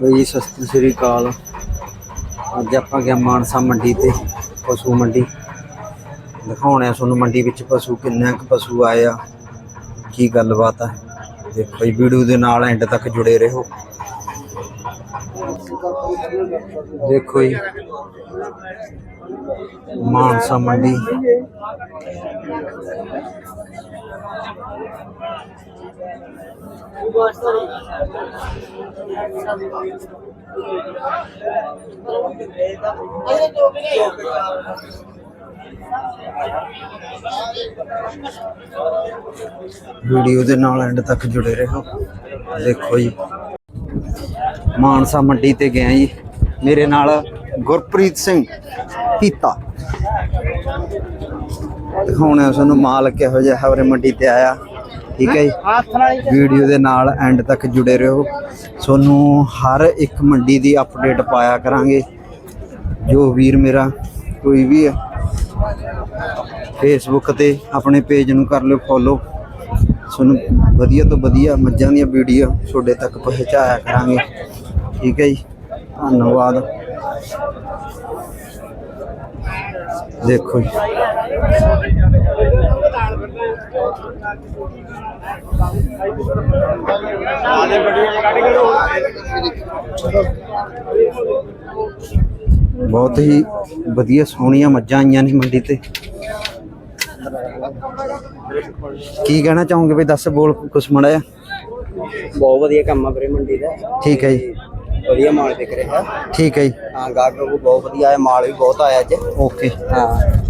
ਬਈ ਸਤਿ ਸ੍ਰੀ ਅਕਾਲ। ਅੱਜ ਆਪਾਂ ਗਿਆ ਮਾਨਸਾ ਮੰਡੀ ਤੇ, ਪਸ਼ੂ ਮੰਡੀ। ਦਿਖਾਉਣੇ ਆ ਤੁਹਾਨੂੰ ਮੰਡੀ ਵਿੱਚ ਪਸ਼ੂ ਕਿੰਨੇ ਕੁ ਪਸ਼ੂ ਆਏ ਆ, ਕੀ ਗੱਲਬਾਤ ਆ। ਦੇਖੋ ਜੀ, ਵੀਡੀਓ ਦੇ ਨਾਲ ਐਂਡ ਤੱਕ ਜੁੜੇ ਰਹੋ। ਦੇਖੋ ਜੀ, ਮਾਨਸਾ ਮੰਡੀ। ਵੀਡੀਓ ਦੇ ਨਾਲ ਐਂਡ ਤੱਕ ਜੁੜੇ ਰਹੋ। ਦੇਖੋ ਜੀ। ਮਾਨਸਾ ਮੰਡੀ ਤੇ ਗਿਆ ਜੀ। ਮੇਰੇ ਨਾਲ ਗੁਰਪ੍ਰੀਤ ਸਿੰਘ ਪੀਤਾ ਦਿਖਾਉਣਾ ਤੁਹਾਨੂੰ ਮਾਲ ਕਿਹੋ ਜਿਹਾ ਹਵਰੇ ਮੰਡੀ ਤੇ ਆਇਆ। ਠੀਕ ਹੈ ਜੀ। ਵੀਡੀਓ ਦੇ ਨਾਲ ਐਂਡ ਤੱਕ ਜੁੜੇ ਰਹੋ। ਤੁਹਾਨੂੰ ਹਰ ਇੱਕ ਮੰਡੀ ਦੀ ਅਪਡੇਟ ਪਾਇਆ ਕਰਾਂਗੇ। ਜੋ ਵੀਰ ਮੇਰਾ, ਕੋਈ ਵੀ ਹੈ ਫੇਸਬੁੱਕ ਤੇ ਆਪਣੇ ਪੇਜ ਨੂੰ ਕਰ ਲਿਓ ਫੋਲੋ ਤੁਹਾਨੂੰ ਵਧੀਆ ਤੋਂ ਵਧੀਆ ਮੱਝਾਂ ਦੀਆਂ ਵੀਡੀਓ ਤੁਹਾਡੇ ਤੱਕ ਪਹੁੰਚਾਇਆ ਕਰਾਂਗੇ। ਠੀਕ ਹੈ ਜੀ। ਧੰਨਵਾਦ। ਦੇਖੋ ਜੀ। ਬਹੁਤ ਹੀ ਵਧੀਆ ਸੋਹਣੀਆਂ ਮੱਝਾਂ ਆਈਆਂ ਨੇ ਮੰਡੀ ਤੇ। ਕੀ ਕਹਿਣਾ ਚਾਹੋਗੇ ਵੀ ਦੱਸ ਬੋਲ ਕੁਛ ਮੜਾ ਬਹੁਤ ਵਧੀਆ ਕੰਮ ਆ ਵੀਰੇ ਮੰਡੀ ਦਾ। ਠੀਕ ਹੈ ਜੀ। ਵਧੀਆ ਮਾਲ ਵਿਕ ਰਿਹਾ। ਠੀਕ ਹੈ ਜੀ। ਹਾਂ ਗਾਹਕ ਨੂੰ ਬਹੁਤ ਵਧੀਆ ਹੈ ਮਾਲ ਵੀ ਬਹੁਤ ਆਇਆ ਅੱਜ। ਓਕੇ। ਹਾਂ।